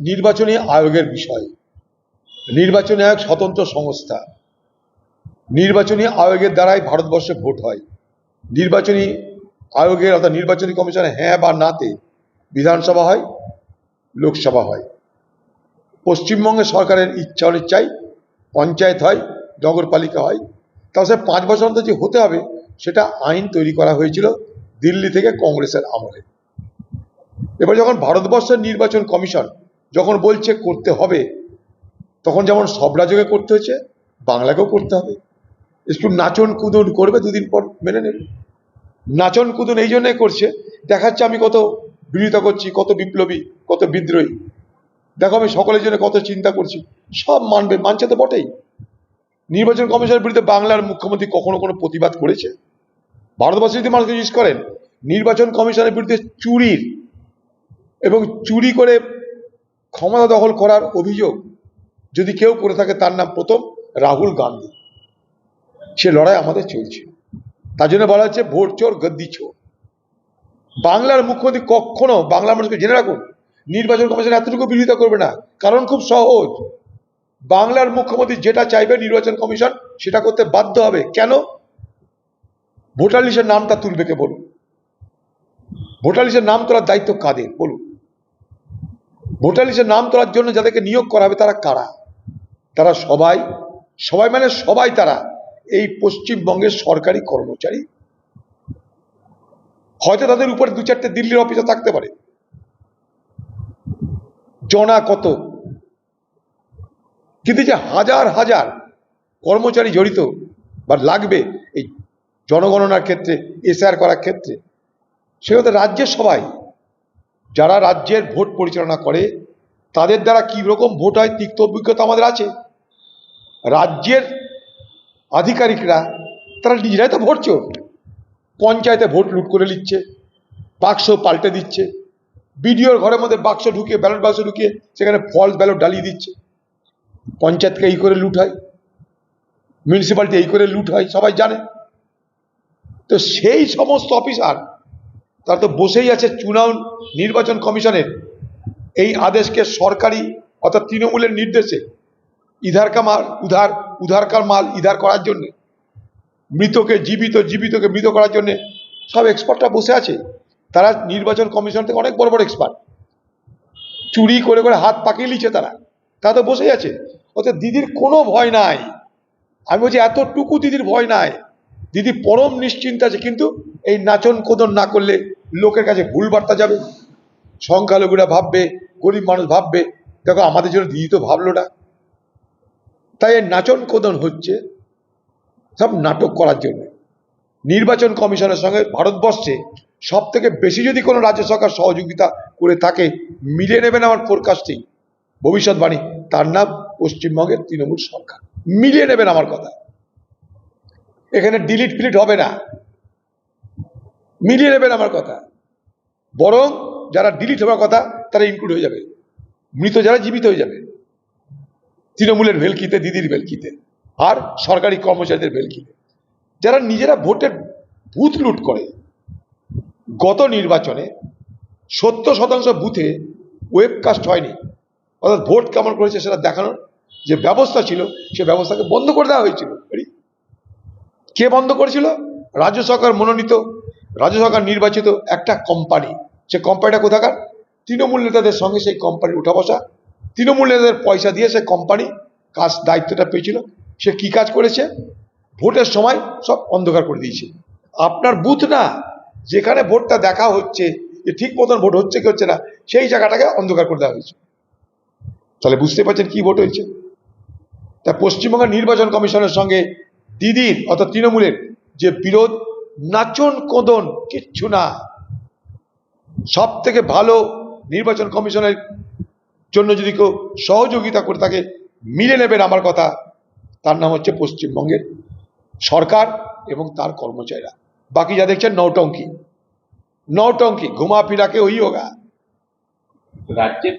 নির্বাচনী আয়োগের বিষয়। নির্বাচনী আয়োগ স্বতন্ত্র সংস্থা। নির্বাচনী আয়োগের দ্বারাই ভারতবর্ষে ভোট হয়। নির্বাচনী আয়োগের অর্থাৎ নির্বাচনী কমিশনে হ্যাঁ বা নাতে বিধানসভা হয়, লোকসভা হয়। পশ্চিমবঙ্গে সরকারের ইচ্ছা অনিচ্ছায় পঞ্চায়েত হয়, নগরপালিকা হয়। তাহলে পাঁচ বছর অন্তর যে হতে হবে, সেটা আইন তৈরি করা হয়েছিল দিল্লি থেকে কংগ্রেসের আমলে। এবার যখন ভারতবর্ষের নির্বাচন কমিশন যখন বলছে করতে হবে, তখন যেমন সব রাজ্যকে করতে হয়েছে, বাংলাকেও করতে হবে। একটু নাচন কুদন করবে দুদিন পর, মেনে নেবে। নাচন কুদন এই জন্যই করছে, দেখাচ্ছে আমি কত বিরোধিতা করছি, কত বিপ্লবী, কত বিদ্রোহী। দেখো আমি সকলের জন্য কত চিন্তা করছি, সব মানবে, মানছে তো বটেই। নির্বাচন কমিশনের বিরুদ্ধে বাংলার মুখ্যমন্ত্রী কখনো কোনো প্রতিবাদ করেছে? ভারতবর্ষে যদি মানুষকে জিজ্ঞেস করেন, নির্বাচন কমিশনের বিরুদ্ধে চুরির এবং চুরি করে ক্ষমতা দখল করার অভিযোগ যদি কেউ করে থাকে, তার নাম প্রথম রাহুল গান্ধী। সে লড়াই আমাদের চলছে। তার জন্য বলা হচ্ছে, ভোট চোর, গদ্দি চোর। বাংলার মুখ্যমন্ত্রী কখনো, বাংলার মানুষকে জেনে রাখুন, নির্বাচন কমিশন এতটুকু বিরোধিতা করবে না। কারণ খুব সহজ। বাংলার মুখ্যমন্ত্রী যেটা চাইবে নির্বাচন কমিশন, সেটা করতে বাধ্য হবে। কেন? ভোটার লিস্টের নামটা তুলবে কে বলুন? ভোটার লিস্টের নাম তোলার দায়িত্ব কাদের? বলুন। ভোটার লিস্টের নাম তোলার জন্য যাদেরকে নিয়োগ করা হবে তারা কারা? তারা সবাই সবাই মানে সবাই তারা এই পশ্চিমবঙ্গের সরকারি কর্মচারী। হয়তো তাদের উপরে দু চারটে দিল্লির অফিসে থাকতে পারে। জনা কত? কিন্তু যে হাজার হাজার কর্মচারী জড়িত বা লাগবে এই জনগণনার ক্ষেত্রে এসআর করার ক্ষেত্রে, সেগুলো রাজ্যের সবাই। যারা রাজ্যের ভোট পরিচালনা করে, তাদের দ্বারা কী রকম ভোট হয়? তিক্ত অভিজ্ঞতা আমাদের আছে। রাজ্যের আধিকারিকরা, তারা নিজেরাই তো ভোট চোর। পঞ্চায়েতে ভোট লুট করে নিচ্ছে, বাক্স পাল্টে দিচ্ছে, বিডিওর ঘরের মধ্যে বাক্স ঢুকিয়ে ব্যালট বাক্স ঢুকিয়ে সেখানে ফলস ব্যালট ডালিয়ে দিচ্ছে। পঞ্চায়েতকে এই করে লুট হয়, মিউনিসিপ্যালিটি এই করে লুট হয়, সবাই জানে। তো সেই সমস্ত অফিসার তারা তো বসেই আছে চুনাও নির্বাচন কমিশনের। এই আদেশকে সরকারি অর্থাৎ তৃণমূলের নির্দেশে ইধার কা মাল, উধার উধারকার মাল ইধার করার জন্য, মৃতকে জীবিত, জীবিতকে মৃত করার জন্য সব এক্সপার্টরা বসে আছে। তারা নির্বাচন কমিশন থেকে অনেক বড় বড় এক্সপার্ট চুরি করে করে হাত পাকিয়ে নিচ্ছে তারা। তারা তো বসেই আছে। অর্থাৎ দিদির কোনো ভয় নাই। আমি বলছি, এতটুকু দিদির ভয় নাই। দিদি পরম নিশ্চিন্ত আছে, কিন্তু এই নাচন কোদন না করলে লোকের কাছে ভুল বার্তা যাবে, সংখ্যালঘুরা ভাববে, গরিব মানুষ ভাববে, দেখো আমাদের জন্য দিদি তো ভাবলো না। তাই এই নাচন কোদন হচ্ছে সব নাটক করার জন্য। নির্বাচন কমিশনের সঙ্গে ভারতবর্ষে সব থেকে বেশি যদি কোনো রাজ্য সরকার সহযোগিতা করে থাকে, মিলিয়ে নেবেন আমার ফোরকাস্টিং ভবিষ্যৎবাণী, তার নাম পশ্চিমবঙ্গের তৃণমূল সরকার। মিলিয়ে নেবেন আমার কথা। এখানে ডিলিট ফিলিট হবে না। মিলিয়ে নেবেন আমার কথা। বরং যারা ডিলিট হওয়ার কথা, তারা ইনক্লুড হয়ে যাবে। মৃত যারা জীবিত হয়ে যাবে। তৃণমূলের ভেলকিতে, দিদির ভেলকিতে, আর সরকারি কর্মচারীদের ভেলকিতে। যারা নিজেরা ভোটের বুথ লুট করে, গত নির্বাচনে সত্তর শতাংশ বুথে ওয়েবকাস্ট হয়নি। অর্থাৎ ভোট কেমন করেছে সেটা দেখানোর যে ব্যবস্থা ছিল, সে ব্যবস্থাকে বন্ধ করে দেওয়া হয়েছিল। কে বন্ধ করেছিল? রাজ্য সরকার মনোনীত রাজ্য সরকার নির্বাচিত একটা কোম্পানি সে কোম্পানিটা কোথাকার? তৃণমূল নেতাদের সঙ্গে সেই কোম্পানির উঠা বসা। তৃণমূল নেতাদের পয়সা দিয়ে সে কোম্পানি কাজ, দায়িত্বটা পেয়েছিল। সে কি কাজ করেছে? ভোটের সময় সব অন্ধকার করে দিয়েছে। আপনার বুথ না, যেখানে ভোটটা দেখা হচ্ছে, যে ঠিক মতন ভোট হচ্ছে কি হচ্ছে না, সেই জায়গাটাকে অন্ধকার করে দেওয়া হয়েছে। তাহলে বুঝতে পারছেন কি ভোট হয়েছে? তা পশ্চিমবঙ্গের নির্বাচন কমিশনের সঙ্গে দিদির, অর্থাৎ তৃণমূলের যে বিরোধ নাচন কোদন কিচ্ছু না। সব থেকে ভালো নির্বাচন কমিশনের জন্য যদি কেউ সহযোগিতা করে তাকে মিলে নেবেন আমার কথা, তার নাম হচ্ছে পশ্চিমবঙ্গের সরকার এবং তার কর্মচারীরা। বাকি যা দেখছেন নৌটঙ্কি নৌটঙ্কি ঘুমা ফিরাকে ওই হোগা। রাজ্যের